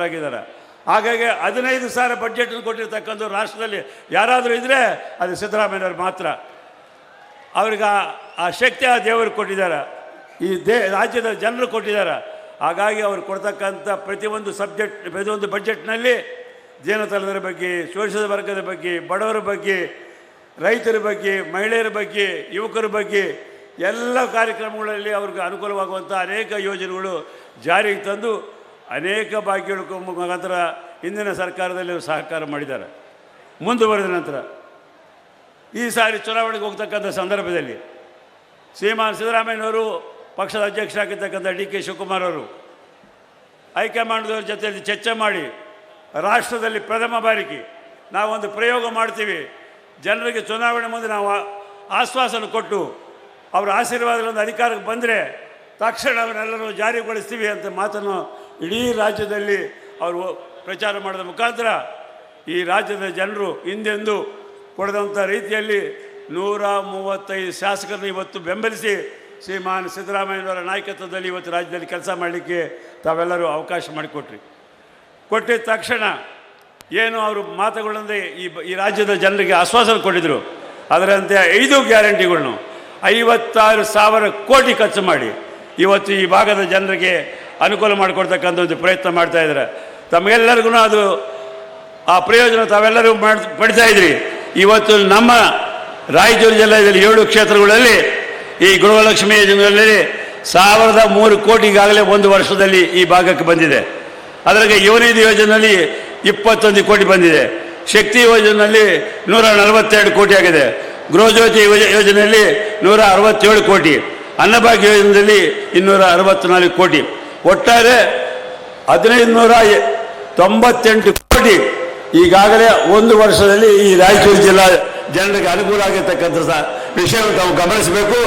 ಆಗಿದ್ದಾರೆ ಹಾಗಾಗಿ ಹದಿನೈದು ಸಾವಿರ ಬಡ್ಜೆಟ್ ಕೊಟ್ಟಿರ್ತಕ್ಕಂಥ ರಾಷ್ಟ್ರದಲ್ಲಿ ಯಾರಾದರೂ ಇದ್ದರೆ ಅದು ಸಿದ್ದರಾಮಯ್ಯವ್ರು ಮಾತ್ರ. ಅವ್ರಿಗೆ ಆ- ಶಕ್ತಿ ಆ ದೇವರು ಕೊಟ್ಟಿದ್ದಾರೆ. ಈ ದೇ ರಾಜ್ಯದ ಜನರು ಕೊಟ್ಟಿದ್ದಾರೆ. ಹಾಗಾಗಿ ಅವರು ಕೊಡ್ತಕ್ಕಂಥ ಪ್ರತಿಯೊಂದು ಸಬ್ಜೆಕ್ಟ್ ಪ್ರತಿಯೊಂದು ಬಜೆಟ್ನಲ್ಲಿ ಜೀನತಲದರ ಬಗ್ಗೆ, ಶೋಷಿತ ವರ್ಗದ ಬಗ್ಗೆ, ಬಡವರ ಬಗ್ಗೆ, ರೈತರ ಬಗ್ಗೆ, ಮಹಿಳೆಯರ ಬಗ್ಗೆ, ಯುವಕರ ಬಗ್ಗೆ ಎಲ್ಲ ಕಾರ್ಯಕ್ರಮಗಳಲ್ಲಿ ಅವ್ರಿಗೆ ಅನುಕೂಲವಾಗುವಂಥ ಅನೇಕ ಯೋಜನೆಗಳು ಜಾರಿಗೆ ತಂದು ಅನೇಕ ಭಾಗ್ಯಗಳ ಮುಖಾಂತರ ಹಿಂದಿನ ಸರ್ಕಾರದಲ್ಲಿ ಸಹಕಾರ ಮಾಡಿದ್ದಾರೆ. ಮುಂದುವರೆದ ನಂತರ ಈ ಸಾರಿ ಚುನಾವಣೆಗೆ ಹೋಗ್ತಕ್ಕಂಥ ಸಂದರ್ಭದಲ್ಲಿ ಶ್ರೀಮಾನ್ ಸಿದ್ದರಾಮಯ್ಯನವರು ಪಕ್ಷದ ಅಧ್ಯಕ್ಷರಾಗಿರ್ತಕ್ಕಂಥ ಡಿ ಕೆ ಶಿವಕುಮಾರ್ ಅವರು ಹೈಕಮಾಂಡ್ದವ್ರ ಜೊತೆಯಲ್ಲಿ ಚರ್ಚೆ ಮಾಡಿ ರಾಷ್ಟ್ರದಲ್ಲಿ ಪ್ರಥಮ ಬಾರಿಗೆ ನಾವೊಂದು ಪ್ರಯೋಗ ಮಾಡ್ತೀವಿ. ಜನರಿಗೆ ಚುನಾವಣೆ ಮುಂದೆ ನಾವು ಆಶ್ವಾಸನ ಆಶ್ವಾಸನೆ ಕೊಟ್ಟು ಅವರ ಆಶೀರ್ವಾದದಿಂದ ಅಧಿಕಾರಕ್ಕೆ ಬಂದರೆ ತಕ್ಷಣ ಅವನ್ನೆಲ್ಲರೂ ಜಾರಿಗೊಳಿಸ್ತೀವಿ ಅಂತ ಮಾತನ್ನು ಇಡೀ ರಾಜ್ಯದಲ್ಲಿ ಅವರು ಪ್ರಚಾರ ಮಾಡಿದ ಮುಖಾಂತರ ಈ ರಾಜ್ಯದ ಜನರು ಹಿಂದೆಂದು ಪಡೆದಂಥ ರೀತಿಯಲ್ಲಿ ನೂರ ಮೂವತ್ತೈದು ಶಾಸಕರನ್ನು ಇವತ್ತು ಬೆಂಬಲಿಸಿ ಶ್ರೀಮಾನ್ ಸಿದ್ದರಾಮಯ್ಯನವರ ನಾಯಕತ್ವದಲ್ಲಿ ಇವತ್ತು ರಾಜ್ಯದಲ್ಲಿ ಕೆಲಸ ಮಾಡಲಿಕ್ಕೆ ತಾವೆಲ್ಲರೂ ಅವಕಾಶ ಮಾಡಿಕೊಟ್ರಿ. ಕೊಟ್ಟಿದ ತಕ್ಷಣ ಏನು ಅವರು ಮಾತುಗಳಂದ್ರೆ ಈ ಈ ರಾಜ್ಯದ ಜನರಿಗೆ ಆಶ್ವಾಸನೆ ಕೊಟ್ಟಿದ್ರು. ಅದರಂತೆ ಐದು ಗ್ಯಾರಂಟಿಗಳನ್ನು, ಐವತ್ತಾರು ಸಾವಿರ ಕೋಟಿ ಖರ್ಚು ಮಾಡಿ ಇವತ್ತು ಈ ಭಾಗದ ಜನರಿಗೆ ಅನುಕೂಲ ಮಾಡಿಕೊಡ್ತಕ್ಕಂಥ ಒಂದು ಪ್ರಯತ್ನ ಮಾಡ್ತಾ ಇದ್ದಾರೆ. ತಮಗೆಲ್ಲರಿಗೂ ಅದು ಆ ಪ್ರಯೋಜನ ತಾವೆಲ್ಲರೂ ಮಾಡಿ, ಪಡಿತಾ ಇದ್ರಿ. ಇವತ್ತು ನಮ್ಮ ರಾಯಚೂರು ಜಿಲ್ಲೆಯಲ್ಲಿ ಏಳು ಕ್ಷೇತ್ರಗಳಲ್ಲಿ ಈ ಗೃಹಲಕ್ಷ್ಮಿ ಯೋಜನೆಯಲ್ಲಿ ಸಾವಿರದ ಮೂರು ಕೋಟಿ ಈಗಾಗಲೇ ಒಂದು ವರ್ಷದಲ್ಲಿ ಈ ಭಾಗಕ್ಕೆ ಬಂದಿದೆ. ಅದರಾಗೆ ಯುವನಿಧಿ ಯೋಜನೆಯಲ್ಲಿ ಇಪ್ಪತ್ತೊಂದು ಕೋಟಿ ಬಂದಿದೆ. ಶಕ್ತಿ ಯೋಜನೆಯಲ್ಲಿ ನೂರ ನಲವತ್ತೆರಡು ಕೋಟಿ ಆಗಿದೆ. ಗೃಹಜ್ಯೋತಿ ಯೋಜ- ಯೋಜನೆಯಲ್ಲಿ ನೂರ ಅರವತ್ತೇಳು ಕೋಟಿ. ಅನ್ನಭಾಗ್ಯ ಯೋಜನೆಯಲ್ಲಿ ಇನ್ನೂರ ಅರವತ್ತ್ನಾಲ್ಕು ಕೋಟಿ. ಒಟ್ಟಾರೆ ಹದಿನೈದು ನೂರ ತೊಂಬತ್ತೆಂಟು ಕೋಟಿ ಈಗಾಗಲೇ ಒಂದು ವರ್ಷದಲ್ಲಿ ಈ ರಾಯಚೂರು ಜಿಲ್ಲಾ ಜನರಿಗೆ ಅನುಕೂಲ ಆಗಿರ್ತಕ್ಕಂಥ ವಿಷಯವನ್ನು ತಾವು ಗಮನಿಸಬೇಕು.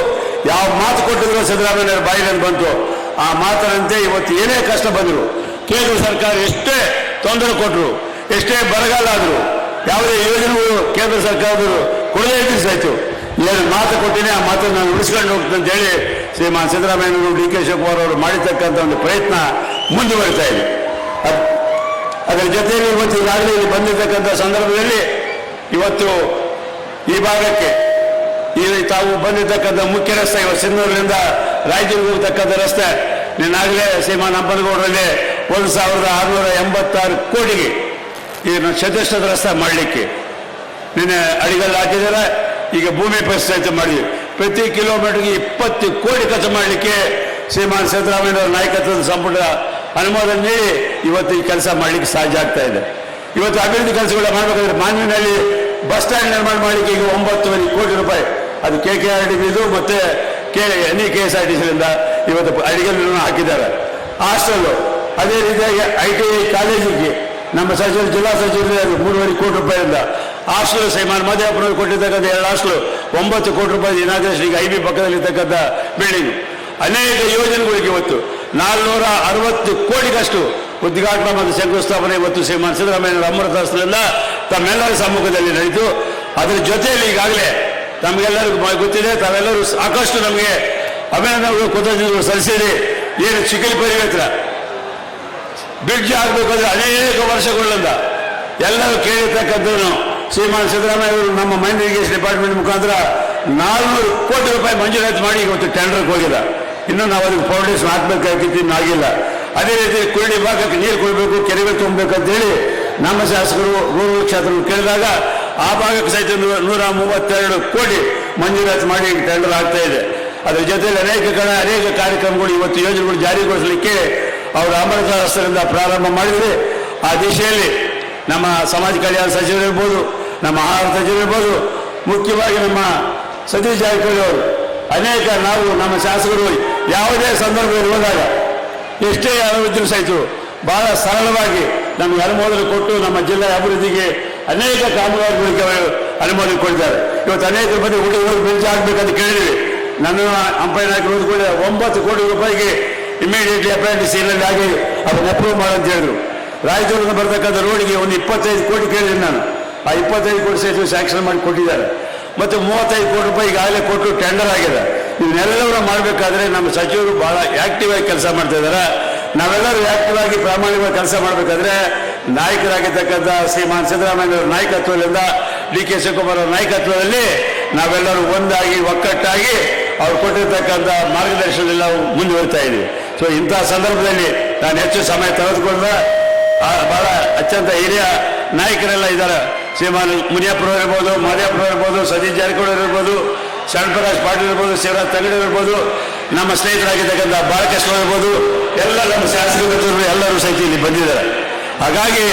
ಯಾವ ಮಾತು ಕೊಟ್ಟಿದ್ರು ಸಿದ್ದರಾಮಯ್ಯ ಬಾಯಿನಲ್ಲಿ ಬಂತು. ಆ ಮಾತಿನಂತೆ ಇವತ್ತು ಏನೇ ಕಷ್ಟ ಬಂದರು, ಕೇಂದ್ರ ಸರ್ಕಾರ ಎಷ್ಟೇ ತೊಂದರೆ ಕೊಟ್ಟರು ಎಷ್ಟೇ ಬರಗಾಲ ಆದರು, ಯಾವುದೇ ಯೋಜನೆಗಳು ಕೇಂದ್ರ ಸರ್ಕಾರದವರು ಕೊಡದೇ ಸಹಿತು ಏನು ಮಾತು ಕೊಟ್ಟಿನಿ, ಆ ಮಾತನ್ನು ನಾನು ಉಳಿಸ್ಕೊಂಡು ಹೇಳಿ ಶ್ರೀಮಾನ್ ಸಿದ್ದರಾಮಯ್ಯನವರು ಡಿ ಕೆ ಶಿವಕುಮಾರ್ ಅವರು ಮಾಡಿರ್ತಕ್ಕಂಥ ಒಂದು ಪ್ರಯತ್ನ ಮುಂದುವರಿತಾ ಇದೆ. ಅದ್- ಅದರ ಜೊತೆಯಲ್ಲಿ ಇವತ್ತು ಈಗಾಗಲೇ ಇಲ್ಲಿ ಬಂದಿರತಕ್ಕಂಥ ಸಂದರ್ಭದಲ್ಲಿ ಇವತ್ತು ಈ ಭಾಗಕ್ಕೆ ಈ ತಾವು ಬಂದಿರತಕ್ಕಂಥ ಮುಖ್ಯ ರಸ್ತೆ, ಇವತ್ತು ಸಿಂಧೂರಿನಿಂದ ರಾಯಚೂರಿಗೆ ಹೋಗ್ತಕ್ಕಂಥ ರಸ್ತೆ ನಿನ್ನಾಗಲೇ ಶ್ರೀಮಾನ್ ಅಂಬನಗೌಡರಲ್ಲಿ ಒಂದು ಸಾವಿರದ ಆರುನೂರ ಎಂಬತ್ತಾರು ಕೋಟಿಗೆ ಇದನ್ನು ಚತುಷ್ಟದ ರಸ್ತೆ ಮಾಡಲಿಕ್ಕೆ. ನಿನ್ನೆ ಅಡಿಗಲ್ಲಿ ಹಾಕಿದ್ದಾರೆ, ಈಗ ಭೂಮಿ ಪರಿಸ್ಥಿತಿ ಮಾಡಿದ್ವಿ ಪ್ರತಿ ಕಿಲೋಮೀಟರ್ಗೆ ಇಪ್ಪತ್ತು ಕೋಟಿ ಖರ್ಚು ಮಾಡಲಿಕ್ಕೆ ಶ್ರೀಮಾನ್ ಸಿದ್ದರಾಮಯ್ಯನವರ ನಾಯಕತ್ವದ ಸಂಪುಟ ಅನುಮೋದನೆ ನೀಡಿ ಇವತ್ತು ಈ ಕೆಲಸ ಮಾಡಲಿಕ್ಕೆ ಸಾಧ್ಯ ಆಗ್ತಾ ಇದೆ. ಇವತ್ತು ಅಭಿವೃದ್ಧಿ ಕೆಲಸಗಳು ಮಾಡಬೇಕಾದ್ರೆ ಮಾನ್ವಿನಲ್ಲಿ ಬಸ್ ಸ್ಟ್ಯಾಂಡ್ ನಿರ್ಮಾಣ ಮಾಡಲಿಕ್ಕೆ ಈಗ ಒಂಬತ್ತುವರೆ ಕೋಟಿ ರೂಪಾಯಿ. ಅದು ಕೆ ಕೆ ಆರ್ ಡಿ ಬಿದು ಮತ್ತು K N E K S R T ಸಿಯಿಂದ ಇವತ್ತು ಅಡಿಗಲ್ಲೂ ಹಾಕಿದ್ದಾರೆ. ಹಾಸ್ಟೆಲ್ಲು, ಅದೇ ರೀತಿಯಾಗಿ ಐ ಟಿ ಐ ಕಾಲೇಜಿಗೆ ನಮ್ಮ ಸಚಿವರು, ಜಿಲ್ಲಾ ಸಚಿವರು ಮೂರುವರೆ ಕೋಟಿ ರೂಪಾಯಿಂದ ಹಾಸ್ಟೆಲ್ ಸೈಮಾನ್ ಮಧ್ಯಾಪುರದಲ್ಲಿ ಕೊಟ್ಟಿರ್ತಕ್ಕಂಥ ಎರಡು ಹಾಸ್ಟೆಲ್, ಒಂಬತ್ತು ಕೋಟಿ ರೂಪಾಯಿ ಇನಾಗ್ರೇಷನ್ ಈಗ ಐ ಬಿ ಪಕ್ಕದಲ್ಲಿರ್ತಕ್ಕಂಥ ಬಿಲ್ಡಿಂಗ್ ಅನೇಕ ಯೋಜನೆಗಳಿಗೆ ಇವತ್ತು ನಾಲ್ನೂರ ಅರವತ್ತು ಕೋಟಿಗಷ್ಟು ಉದ್ಘಾಟನಾ ಮತ್ತು ಶಂಕುಸ್ಥಾಪನೆ ಇವತ್ತು ಶ್ರೀಮಾನ್ ಸಿದ್ದರಾಮಯ್ಯ ಅಮೃತಾಸ್ತ್ರದಿಂದ ತಮ್ಮೆಲ್ಲರ ಸಮ್ಮುಖದಲ್ಲಿ ನಡೆಯಿತು. ಅದರ ಜೊತೆಯಲ್ಲಿ ಈಗಾಗಲೇ ತಮಗೆಲ್ಲರಿಗೂ ಗೊತ್ತಿದೆ, ತಾವೆಲ್ಲರೂ ಸಾಕಷ್ಟು ನಮಗೆ ಅಭಿನಂದನೆಗಳು, ಕೃತಜ್ಞತೆಗಳು ಸಲ್ಲಿಸಿರಿ. ಏನು ಚಿಕ್ಕಲಿ ಪರಿವೇತ್ರ ಬ್ರಿಡ್ಜ್ ಆಗಬೇಕಾದ್ರೆ ಅನೇಕ ವರ್ಷಗಳಿಂದ ಎಲ್ಲರೂ ಕೇಳಿರ್ತಕ್ಕಂಥದ್ದು ಶ್ರೀಮಾನ್ ಸಿದ್ದರಾಮಯ್ಯ ಅವರು ನಮ್ಮ ಮೈನ್ ಇರಿಗೇಷನ್ ಡಿಪಾರ್ಟ್ಮೆಂಟ್ ಮುಖಾಂತರ ನಾಲ್ನೂರು ಕೋಟಿ ರೂಪಾಯಿ ಮಂಜೂರಾತಿ ಮಾಡಿ ಇವತ್ತು ಟೆಂಡರ್ಗೆ ಹೋಗಿಲ್ಲ. ಇನ್ನೂ ನಾವು ಅದಕ್ಕೆ ಫೌಂಡೇಶನ್ ಹಾಕ್ಬೇಕಾಗಿತ್ತು, ಇನ್ನು ಆಗಿಲ್ಲ. ಅದೇ ರೀತಿ ಕುರುಡಿ ಭಾಗಕ್ಕೆ ನೀರು ಕೊಡಬೇಕು, ಕೆರೆಗಳು ತುಂಬಬೇಕು ಅಂತೇಳಿ ನಮ್ಮ ಶಾಸಕರು ರೂರಲ್ ಕ್ಷೇತ್ರಗಳು ಕೇಳಿದಾಗ ಆ ಭಾಗಕ್ಕೆ ಸಹಿತ ನೂರ ಮೂವತ್ತೆರಡು ಕೋಟಿ ಮಂಜೂರಾತಿ ಮಾಡಿ ಟೆಂಡರ್ ಆಗ್ತಾ ಇದೆ. ಅದರ ಜೊತೆಯಲ್ಲಿ ಅನೇಕ ಕಡೆ ಅನೇಕ ಕಾರ್ಯಕ್ರಮಗಳು ಇವತ್ತು ಯೋಜನೆಗಳು ಜಾರಿಗೊಳಿಸಲಿಕ್ಕೆ ಅವರು ಅಮೃತ ಪ್ರಾರಂಭ ಮಾಡಿದರೆ ಆ ದಿಶೆಯಲ್ಲಿ ನಮ್ಮ ಸಮಾಜ ಕಲ್ಯಾಣ ಸಚಿವರಿರ್ಬೋದು ನಮ್ಮ ಆಹಾರ ಸಚಿವರಿರ್ಬೋದು ಮುಖ್ಯವಾಗಿ ನಮ್ಮ ಸತೀಶ್ ಜಾರಕಿಹೊಳಿ ಅವರು. ಅನೇಕ ನಾವು ನಮ್ಮ ಶಾಸಕರು ಯಾವುದೇ ಸಂದರ್ಭದಲ್ಲಿ ಹೋದಾಗ ಎಷ್ಟೇ ಯಾರಿದ್ರೂ ಸಹಿತ ಬಹಳ ಸರಳವಾಗಿ ನಮಗೆ ಅನುಮೋದನೆ ಕೊಟ್ಟು ನಮ್ಮ ಜಿಲ್ಲೆಯ ಅಭಿವೃದ್ಧಿಗೆ ಅನೇಕ ಕಾಮಗಾರಿಗಳಿಗೆ ಅನುಮೋದನೆ ಕೊಟ್ಟಿದ್ದಾರೆ. ಇವತ್ತು ಅನೇಕ ಮಂದಿ ಹುಡುಗರು ಬೆಂಚ್ ಆಗಬೇಕಂತ ಕೇಳಿದ್ವಿ ನನ್ನ ಅಂಪೈರ್ ಹಾಕಿ ಕೂಡ ಒಂಬತ್ತು ಕೋಟಿ ರೂಪಾಯಿಗೆ ಇಮಿಡಿಯೇಟ್ಲಿ ಅಪ್ರೆಂಟಿಸ್ ಇಲ್ಲದಾಗಿ ಅದನ್ನು ಅಪ್ರೂವ್ ಮಾಡಂತ ಹೇಳಿದ್ರು. ರಾಯಚೂರಿನ ಬರ್ತಕ್ಕಂಥ ರೋಡಿಗೆ ಒಂದು ಇಪ್ಪತ್ತೈದು ಕೋಟಿ ಕೇಳಿದೆ ನಾನು. ಆ ಇಪ್ಪತ್ತೈದು ಕೋಟಿ ಸೇತುವೆ ಸ್ಯಾಂಕ್ಷನ್ ಮಾಡಿ ಕೊಟ್ಟಿದ್ದಾರೆ. ಮತ್ತು ಮೂವತ್ತೈದು ಕೋಟಿ ರೂಪಾಯಿ ಈಗಾಗಲೇ ಕೊಟ್ಟು ಟೆಂಡರ್ ಆಗಿದೆ. ಇವನ್ನೆಲ್ಲವನ್ನ ಮಾಡಬೇಕಾದ್ರೆ ನಮ್ಮ ಸಚಿವರು ಭಾಳ ಆ್ಯಕ್ಟಿವ್ ಆಗಿ ಕೆಲಸ ಮಾಡ್ತಾ ಇದ್ದಾರೆ. ನಾವೆಲ್ಲರೂ ಆಕ್ಟಿವಾಗಿ ಪ್ರಾಮಾಣಿಕವಾಗಿ ಕೆಲಸ ಮಾಡಬೇಕಾದ್ರೆ ನಾಯಕರಾಗಿರ್ತಕ್ಕಂಥ ಶ್ರೀಮಾನ್ ಸಿದ್ದರಾಮಯ್ಯ ಅವರ ನಾಯಕತ್ವದಿಂದ ಡಿ ಕೆ ಶಿವಕುಮಾರ್ ಅವರ ನಾಯಕತ್ವದಲ್ಲಿ ನಾವೆಲ್ಲರೂ ಒಂದಾಗಿ ಒಕ್ಕಟ್ಟಾಗಿ ಅವ್ರು ಕೊಟ್ಟಿರ್ತಕ್ಕಂಥ ಮಾರ್ಗದರ್ಶನದಲ್ಲಿ ನಾವು ಮುಂದುವರಿತಾ ಇದ್ದೀವಿ ಸೊ ಇಂಥ ಸಂದರ್ಭದಲ್ಲಿ ನಾನು ಹೆಚ್ಚು ಸಮಯ ತೆಗೆದುಕೊಂಡ ಬಹಳ ಅತ್ಯಂತ ಹಿರಿಯ ನಾಯಕರೆಲ್ಲ ಇದ್ದಾರೆ. ಶ್ರೀಮಾನ್ ಮುನಿಯಪ್ಪರು ಇರ್ಬೋದು ಮಾದೇವಪ್ಪರು ಇರ್ಬೋದು, ಸತೀಶ್ ಜಾರಕಿಹೊಳಿ ಇರ್ಬೋದು ಶರಣಪ್ರಕಾಶ್ ಪಾಟೀಲ್ ಇರ್ಬೋದು, ಶಿವರಾಜ್ ತಗಡೆ ಇರ್ಬೋದು, ನಮ್ಮ ಸ್ನೇಹಿತರಾಗಿರ್ತಕ್ಕಂಥ ಬಾಲಕೃಷ್ಣ ಇರ್ಬೋದು, ಎಲ್ಲ ನಮ್ಮ ಶಾಸಕರು ಎಲ್ಲರೂ ಸಹಿತ ಇಲ್ಲಿ ಬಂದಿದ್ದಾರೆ. ಹಾಗಾಗಿ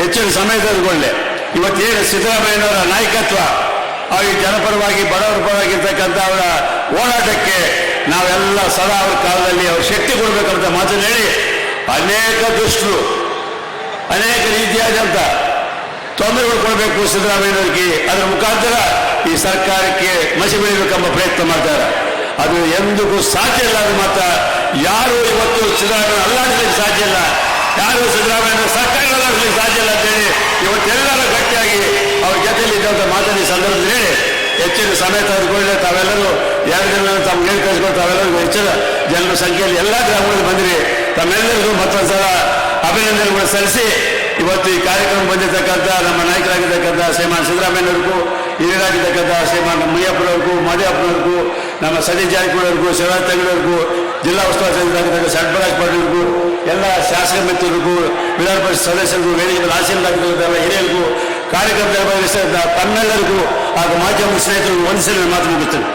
ಹೆಚ್ಚಿನ ಸಮಯ ತೆಗೆದುಕೊಳ್ಳೆ. ಇವತ್ತೇನು ಸಿದ್ದರಾಮಯ್ಯನವರ ನಾಯಕತ್ವ ಹಾಗೆ ಜನಪರವಾಗಿ, ಬಡವರ ಪರವಾಗಿರ್ತಕ್ಕಂಥ ಅವರ ಹೋರಾಟಕ್ಕೆ ನಾವೆಲ್ಲ ಸದಾ ಅವ್ರ ಕಾಲದಲ್ಲಿ ಅವ್ರ ಶಕ್ತಿ ಕೊಡಬೇಕಂತ ಮಾತನ್ನು ಹೇಳಿ ಅನೇಕ ದುಷ್ಟರು ಅನೇಕ ರೀತಿಯಾದಂಥ ತೊಂದರೆಗಳು ಕೊಡಬೇಕು ಸಿದ್ದರಾಮಯ್ಯನವರಿಗೆ. ಅದರ ಮುಖಾಂತರ ಈ ಸರ್ಕಾರಕ್ಕೆ ಮಸಿ ಬೆಳಿಬೇಕೆಂಬ ಪ್ರಯತ್ನ ಮಾಡ್ತಾರೆ. ಅದು ಎಂದಿಗೂ ಸಾಧ್ಯ ಇಲ್ಲ, ಅದು ಮಾತ್ರ ಯಾರು ಇವತ್ತು ಸಿದ್ದರಾಮಯ್ಯ ಅಲ್ಲಾಡಿಸಲಿಕ್ಕೆ ಸಾಧ್ಯ ಇಲ್ಲ. ಯಾರು ಸಿದ್ದರಾಮಯ್ಯ ಸರ್ಕಾರ ಅಲ್ಲಾಡಿಸಲಿಕ್ಕೆ ಸಾಧ್ಯ ಇಲ್ಲ ಅಂತೇಳಿ ಇವತ್ತೆಲ್ಲರೂ ಗಟ್ಟಿಯಾಗಿ ಅವ್ರ ಜೊತೆಯಲ್ಲಿ ಇದ್ದಂಥ ಮಾತನ್ನ ಈ ಸಂದರ್ಭದಲ್ಲಿ ಹೆಚ್ಚಿನ ಸಮಯ ತೆಗೆದುಕೊಳ್ಳಿ ತಾವೆಲ್ಲರೂ ಎರಡು ದಿನ ತಮ್ಗೆ ಹೇಳಿ ಕಳಿಸ್ಕೊಂಡು ತಾವೆಲ್ಲರಿಗೂ ಹೆಚ್ಚಿನ ಜನರ ಸಂಖ್ಯೆಯಲ್ಲಿ ಎಲ್ಲ ಗ್ರಾಮಗಳಲ್ಲಿ ಬಂದಿರಿ. ತಮ್ಮೆಲ್ಲರಿಗೂ ಮತ್ತೊಂದ್ಸಲ ಅಭಿನಂದನೆಗಳು ಸಲ್ಲಿಸಿ ಇವತ್ತು ಈ ಕಾರ್ಯಕ್ರಮ ಬಂದಿರತಕ್ಕಂಥ ನಮ್ಮ ನಾಯಕರಾಗಿರ್ತಕ್ಕಂಥ ಶ್ರೀಮಾನ್ ಸಿದ್ದರಾಮಯ್ಯನವ್ರಿಗೂ, ಹಿರಿಯರಾಗಿರ್ತಕ್ಕಂಥ ಶ್ರೀಮಾನ್ ಮುನಿಯಪ್ಪನವ್ರಿಗೂ ಮಾದೇವಪ್ಪನವ್ರಿಗೂ ನಮ್ಮ ಸತೀಶ್ ಜಾರಕಿಹೊಳಿಯವ್ರಿಗೂ ಶಿವರಾಜ್ ತಂಗಡಿಯವ್ರಿಗೂ ಜಿಲ್ಲಾ ಉಸ್ತುವಾರಿ ಸಚಿವರಾಗಿರ್ತಕ್ಕಂಥ ಸಡ್ಬರಾಜ್ ಪಾಟೀಲ್ಗೂ ಎಲ್ಲ ಶಾಸಕ ಮಿತ್ರರಿಗೂ, ವಿಧಾನ ಪರಿಷತ್ ಸದಸ್ಯರಿಗೂ, ವೇದಿಕೆ ಆಶೀರ್ವಾದ ಹಿರಿಯರಿಗೂ ಕಾರ್ಯಕರ್ತರ ಭಾಗವಹಿಸಿದ ತಮ್ಮೆಲ್ಲರಿಗೂ ಹಾಗೂ ಮಾಧ್ಯಮ ಸ್ನೇಹಿತರಿಗೂ ವಂದಿಸಲು ಮಾತು ಮುಗಿಸ್ತೇನೆ.